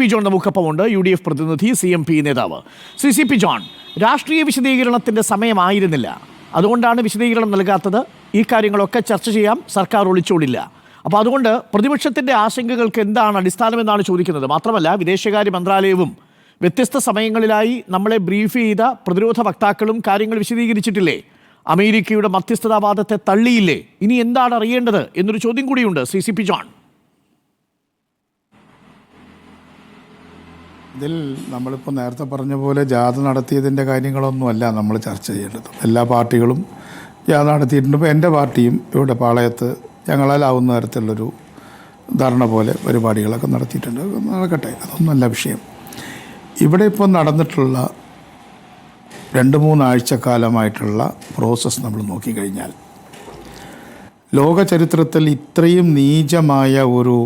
P John നമുക്കൊപ്പമുണ്ട്. U D F പ്രതിനിധി C M P നേതാവ്. സി സി പി ജോൺ രാഷ്ട്രീയ വിശദീകരണത്തിന്റെ സമയമായിരുന്നില്ല. അതുകൊണ്ടാണ് വിശദീകരണം നൽകാത്തത്. ഈ കാര്യങ്ങളൊക്കെ ചർച്ച ചെയ്യാം. സർക്കാർ ഒളിച്ചോടില്ല. അപ്പോൾ അതുകൊണ്ട് പ്രതിപക്ഷത്തിന്റെ ആശങ്കകൾക്ക് എന്താണ് അടിസ്ഥാനമെന്നാണ് ചോദിക്കുന്നത്. മാത്രമല്ല വിദേശകാര്യ മന്ത്രാലയവും വ്യത്യസ്ത സമയങ്ങളിലായി നമ്മളെ ബ്രീഫ് ചെയ്ത പ്രതിരോധ വക്താക്കളും കാര്യങ്ങൾ വിശദീകരിച്ചിട്ടില്ലേ? അമേരിക്കയുടെ മധ്യസ്ഥതാവാദത്തെ തള്ളിയില്ലേ? ഇനി എന്താണ് അറിയേണ്ടത് എന്നൊരു ചോദ്യം കൂടിയുണ്ട് സി സി പി ജോൺ. ഇതിൽ നമ്മളിപ്പോൾ നേരത്തെ പറഞ്ഞ പോലെ ജാഥ നടത്തിയതിന്റെ കാര്യങ്ങളൊന്നുമല്ല നമ്മൾ ചർച്ച ചെയ്യേണ്ടത്. എല്ലാ പാർട്ടികളും ജാഥ നടത്തിയിട്ടുണ്ട്. ഇപ്പോൾ എന്റെ പാർട്ടിയും ഇവിടെ പാളയത്ത് ഞങ്ങളാലാവുന്ന തരത്തിലുള്ളൊരു ധാരണ പോലെ പരിപാടികളൊക്കെ നടത്തിയിട്ടുണ്ട്. നടക്കട്ടെ. അതൊന്നുമല്ല വിഷയം. ഇവിടെ ഇപ്പോൾ നടന്നിട്ടുള്ള രണ്ട് മൂന്നാഴ്ചക്കാലമായിട്ടുള്ള പ്രോസസ്സ് നമ്മൾ നോക്കിക്കഴിഞ്ഞാൽ ലോക ചരിത്രത്തിൽ ഇത്രയും നീചമായ ഒരു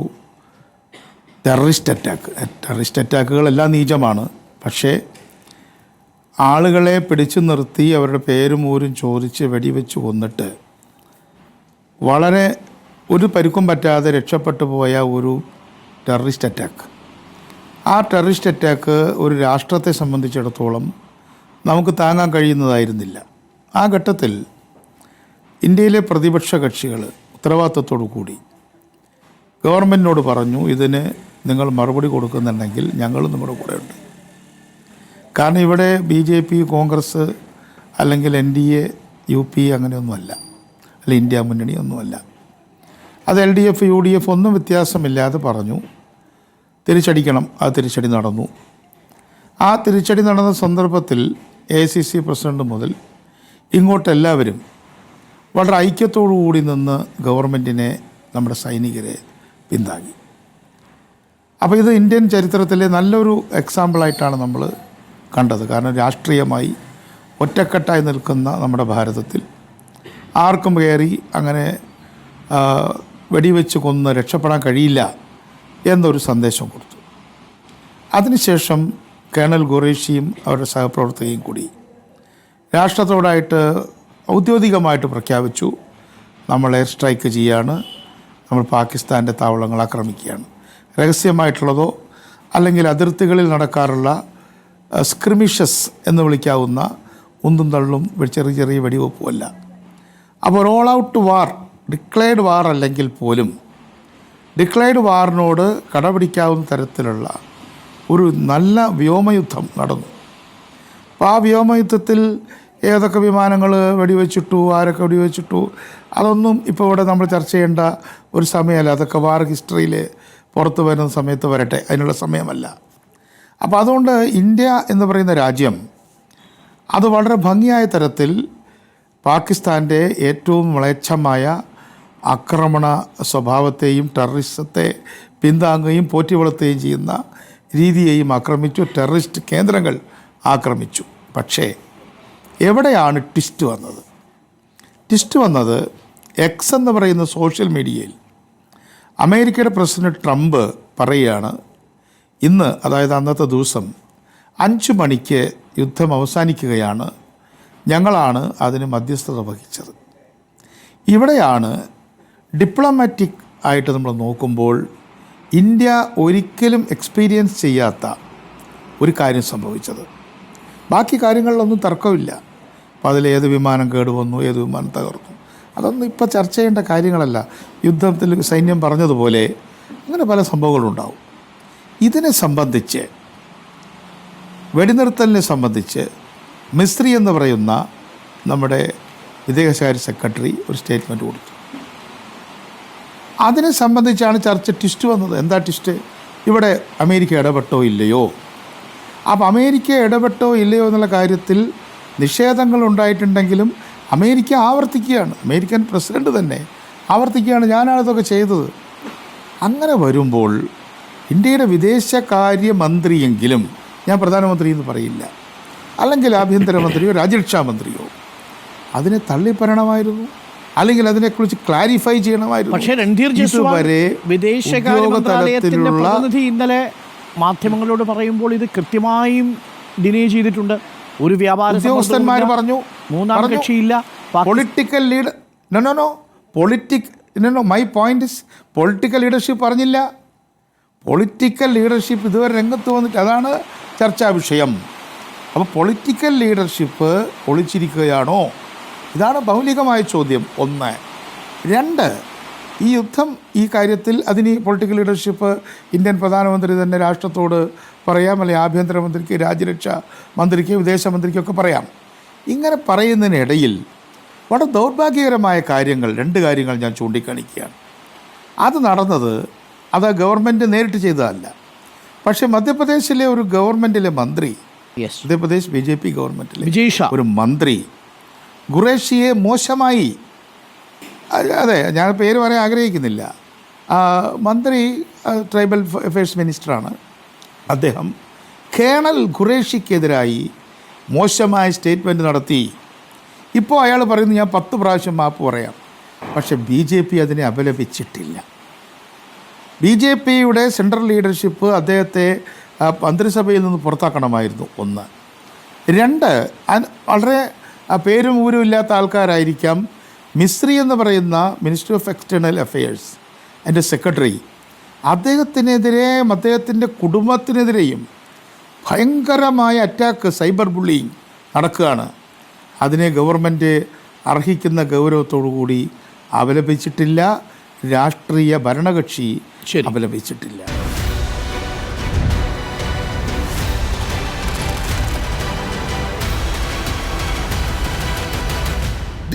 ടെററിസ്റ്റ് അറ്റാക്ക് ടെററിസ്റ്റ് അറ്റാക്കുകളെല്ലാം നീചമാണ്. പക്ഷേ ആളുകളെ പിടിച്ചു നിർത്തി അവരുടെ പേരും ഊരും ചോദിച്ച് വെടിവെച്ച് കൊന്നിട്ട് വളരെ ഒരു പരുക്കും പറ്റാതെ രക്ഷപ്പെട്ടു പോയ ഒരു ടെററിസ്റ്റ് അറ്റാക്ക് ആ ടെററിസ്റ്റ് അറ്റാക്ക് ഒരു രാഷ്ട്രത്തെ സംബന്ധിച്ചിടത്തോളം നമുക്ക് താങ്ങാൻ കഴിയുന്നതായിരുന്നില്ല. ആ ഘട്ടത്തിൽ ഇന്ത്യയിലെ പ്രതിപക്ഷ കക്ഷികൾ ഉത്തരവാദിത്തത്തോടു കൂടി ഗവൺമെന്റിനോട് പറഞ്ഞു ഇതിന് നിങ്ങൾ മറുപടി കൊടുക്കുന്നുണ്ടെങ്കിൽ ഞങ്ങളും നിങ്ങളുടെ കൂടെ ഉണ്ട് കാരണം ഇവിടെ ബി ജെ പി കോൺഗ്രസ് അല്ലെങ്കിൽ N D A U P അങ്ങനെയൊന്നുമല്ല. അല്ല ഇന്ത്യ മുന്നണി ഒന്നുമല്ല. അത് L D F U D F ഒന്നും വ്യത്യാസമില്ലാതെ പറഞ്ഞു തിരിച്ചടിക്കണം ആ തിരിച്ചടി നടന്നു. ആ തിരിച്ചടി നടന്ന സന്ദർഭത്തിൽ എ സി സി പ്രസിഡന്റ് മുതൽ ഇങ്ങോട്ടെല്ലാവരും വളരെ ഐക്യത്തോടു കൂടി നിന്ന് ഗവൺമെന്റിനെ നമ്മുടെ സൈനികരെ പിന്താങ്ങി. അപ്പോൾ ഇത് ഇന്ത്യൻ ചരിത്രത്തിലെ നല്ലൊരു എക്സാമ്പിളായിട്ടാണ് നമ്മൾ കണ്ടത്. കാരണം രാഷ്ട്രീയമായി ഒറ്റക്കെട്ടായി നിൽക്കുന്ന നമ്മുടെ ഭാരതത്തിൽ ആർക്കും കയറി അങ്ങനെ വെടിവെച്ച് കൊന്ന് രക്ഷപ്പെടാൻ കഴിയില്ല എന്നൊരു സന്ദേശം കൊടുത്തു. അതിനുശേഷം കേണൽ ഖുറേഷിയും അവരുടെ സഹപ്രവർത്തകയും കൂടി രാഷ്ട്രത്തോടായിട്ട് ഔദ്യോഗികമായിട്ട് പ്രഖ്യാപിച്ചു നമ്മൾ എയർ സ്ട്രൈക്ക് ചെയ്യാണ് നമ്മൾ പാകിസ്ഥാന്റെ താവളങ്ങൾ ആക്രമിക്കുകയാണ്. രഹസ്യമായിട്ടുള്ളതോ അല്ലെങ്കിൽ അതിർത്തികളിൽ നടക്കാറുള്ള സ്ക്രിമിഷസ് എന്ന് വിളിക്കാവുന്ന ഉന്തും തള്ളും ചെറിയ ചെറിയ വെടിവെപ്പുമല്ല. അപ്പോൾ all out war declared war അല്ലെങ്കിൽ പോലും ഡിക്ലെയർഡ് വാറിനോട് കടപിടിക്കാവുന്ന തരത്തിലുള്ള ഒരു നല്ല വ്യോമയുദ്ധം നടന്നു. അപ്പോൾ ആ വ്യോമയുദ്ധത്തിൽ ഏതൊക്കെ വിമാനങ്ങൾ വെടിവെച്ചിട്ടു ആരൊക്കെ വെടിവെച്ചിട്ടു അതൊന്നും ഇപ്പോൾ ഇവിടെ നമ്മൾ ചർച്ച ചെയ്യേണ്ട ഒരു സമയമല്ല. അതൊക്കെ വാർ ഹിസ്റ്ററിയിൽ പുറത്തു വരുന്ന സമയത്ത് വരട്ടെ. അതിനുള്ള സമയമല്ല. അപ്പോൾ അതുകൊണ്ട് ഇന്ത്യ എന്ന് പറയുന്ന രാജ്യം അത് വളരെ ഭംഗിയായ തരത്തിൽ പാകിസ്ഥാന്റെ ഏറ്റവും മ്ലേച്ഛമായ ആക്രമണ സ്വഭാവത്തെയും ടെററിസത്തെ പിന്താങ്ങുകയും പോറ്റി വളർത്തുകയും ചെയ്യുന്ന രീതിയെയും ആക്രമിച്ചു. ടെററിസ്റ്റ് കേന്ദ്രങ്ങൾ ആക്രമിച്ചു. പക്ഷേ എവിടെയാണ് ട്വിസ്റ്റ് വന്നത്? ട്വിസ്റ്റ് വന്നത് എക്സ് എന്ന് പറയുന്ന സോഷ്യൽ മീഡിയയിൽ. അമേരിക്കയുടെ പ്രസിഡന്റ് ട്രംപ് പറയുകയാണ് ഇന്ന് അതായത് അന്നത്തെ ദിവസം അഞ്ച് മണിക്ക് യുദ്ധം അവസാനിക്കുകയാണ്. ഞങ്ങളാണ് അതിന് മധ്യസ്ഥത വഹിച്ചത്. ഇവിടെയാണ് ഡിപ്ലോമാറ്റിക് ആയിട്ട് നമ്മൾ നോക്കുമ്പോൾ ഇന്ത്യ ഒരിക്കലും എക്സ്പീരിയൻസ് ചെയ്യാത്ത ഒരു കാര്യം സംഭവിച്ചത്. ബാക്കി കാര്യങ്ങളിലൊന്നും തർക്കമില്ല. അപ്പോൾ അതിൽ ഏത് വിമാനം കേടുവന്നു ഏത് വിമാനം തകർന്നു. അതൊന്നും ഇപ്പോൾ ചർച്ച ചെയ്യേണ്ട കാര്യങ്ങളല്ല. യുദ്ധത്തിൽ സൈന്യം പറഞ്ഞതുപോലെ അങ്ങനെ പല സംഭവങ്ങളും ഉണ്ടാവും ഇതിനെ സംബന്ധിച്ച് വെടിനിർത്തലിനെ സംബന്ധിച്ച് മിസ്ത്രി എന്ന് പറയുന്ന നമ്മുടെ വിദേശകാര്യ സെക്രട്ടറി ഒരു സ്റ്റേറ്റ്മെന്റ് കൊടുത്തു. അതിനെ സംബന്ധിച്ചാണ് ചർച്ച ട്വിസ്റ്റ് വന്നത്. എന്താ ട്വിസ്റ്റ്? ഇവിടെ അമേരിക്ക ഇടപെട്ടോ ഇല്ലയോ? അപ്പോൾ അമേരിക്ക ഇടപെട്ടോ ഇല്ലയോ എന്നുള്ള കാര്യത്തിൽ നിഷേധങ്ങൾ ഉണ്ടായിട്ടുണ്ടെങ്കിലും അമേരിക്ക ആവർത്തിക്കുകയാണ്. അമേരിക്കൻ പ്രസിഡന്റ് തന്നെ ആവർത്തിക്കുകയാണ് ഞാനാണ് ഇതൊക്കെ ചെയ്തത്. അങ്ങനെ വരുമ്പോൾ ഇന്ത്യയുടെ വിദേശകാര്യമന്ത്രിയെങ്കിലും ഞാൻ പ്രധാനമന്ത്രി എന്ന് പറയില്ല. അല്ലെങ്കിൽ ആഭ്യന്തരമന്ത്രിയോ രാജ്യരക്ഷാ മന്ത്രിയോ അതിനെ തള്ളിപ്പറയണമായിരുന്നു. അല്ലെങ്കിൽ അതിനെക്കുറിച്ച് ക്ലാരിഫൈ ചെയ്യണമായിരുന്നു. പക്ഷേ രൺധീർ വരെ വിദേശകാര്യ ഇന്നലെ മാധ്യമങ്ങളോട് പറയുമ്പോൾ ഇത് കൃത്യമായും ഡിനേ ചെയ്തിട്ടുണ്ട്. ഒരു വ്യാപാര ഉദ്യോഗസ്ഥന്മാർ പറഞ്ഞു മൂന്നാം. കക്ഷിയില്ല. Political lead no no no politic no no my point is political leadership പറഞ്ഞില്ല. പൊളിറ്റിക്കൽ ലീഡർഷിപ്പ് ഇതുവരെ രംഗത്ത് വന്നിട്ട് അതാണ് ചർച്ചാ വിഷയം. അപ്പോൾ പൊളിറ്റിക്കൽ ലീഡർഷിപ്പ് ഒളിച്ചിരിക്കുകയാണോ? ഇതാണ് മൗലികമായ ചോദ്യം. ഒന്ന്. രണ്ട്. ഈ യുദ്ധം ഈ കാര്യത്തിൽ അതിന് പൊളിറ്റിക്കൽ ലീഡർഷിപ്പ് ഇന്ത്യൻ പ്രധാനമന്ത്രി തന്നെ രാഷ്ട്രത്തോട് പറയാം അല്ലെങ്കിൽ ആഭ്യന്തരമന്ത്രിക്ക് രാജ്യരക്ഷാ മന്ത്രിക്ക് വിദേശമന്ത്രിക്കൊക്കെ പറയാം. ഇങ്ങനെ പറയുന്നതിനിടയിൽ വളരെ ദൗർഭാഗ്യകരമായ കാര്യങ്ങൾ രണ്ട് കാര്യങ്ങൾ ഞാൻ ചൂണ്ടിക്കാണിക്കുകയാണ്. അത് നടന്നത് അത് ഗവൺമെന്റ് നേരിട്ട് ചെയ്തതല്ല. പക്ഷേ മധ്യപ്രദേശിലെ ഒരു ഗവൺമെന്റിലെ മന്ത്രി മധ്യപ്രദേശ് ബി ജെ പി ഗവൺമെന്റിലെ ഒരു മന്ത്രി ഖുറേഷിയെ മോശമായി അതെ ഞാൻ പേര് പറയാൻ ആഗ്രഹിക്കുന്നില്ല. മന്ത്രി ട്രൈബൽ അഫയേഴ്സ് മിനിസ്റ്ററാണ്. അദ്ദേഹം കേണൽ ഖുറേഷിക്കെതിരായി മോശമായ സ്റ്റേറ്റ്മെന്റ് നടത്തി. ഇപ്പോൾ അയാൾ പറയുന്നു ഞാൻ പത്ത് പ്രാവശ്യം മാപ്പ് പറയാം. പക്ഷെ ബി ജെ പി അതിനെ അപലപിച്ചിട്ടില്ല. ബി ജെ പിയുടെ സെൻട്രൽ ലീഡർഷിപ്പ് അദ്ദേഹത്തെ മന്ത്രിസഭയിൽ നിന്ന് പുറത്താക്കണമായിരുന്നു ഒന്ന്. രണ്ട് വളരെ പേരും ഊരും ഇല്ലാത്ത ആൾക്കാരായിരിക്കാം. മിസ്രി എന്ന് പറയുന്ന മിനിസ്ട്രി ഓഫ് എക്സ്റ്റേണൽ അഫയേഴ്സ് എന്റെ സെക്രട്ടറി അദ്ദേഹത്തിനെതിരെ അദ്ദേഹത്തിന്റെ കുടുംബത്തിനെതിരെയും ഭയങ്കരമായ അറ്റാക്ക് സൈബർ ബുള്ളിങ് നടക്കുകയാണ്. അതിനെ ഗവൺമെന്റ് അർഹിക്കുന്ന ഗൗരവത്തോടു കൂടി അവലംബിച്ചിട്ടില്ല. രാഷ്ട്രീയ ഭരണകക്ഷി ശരി.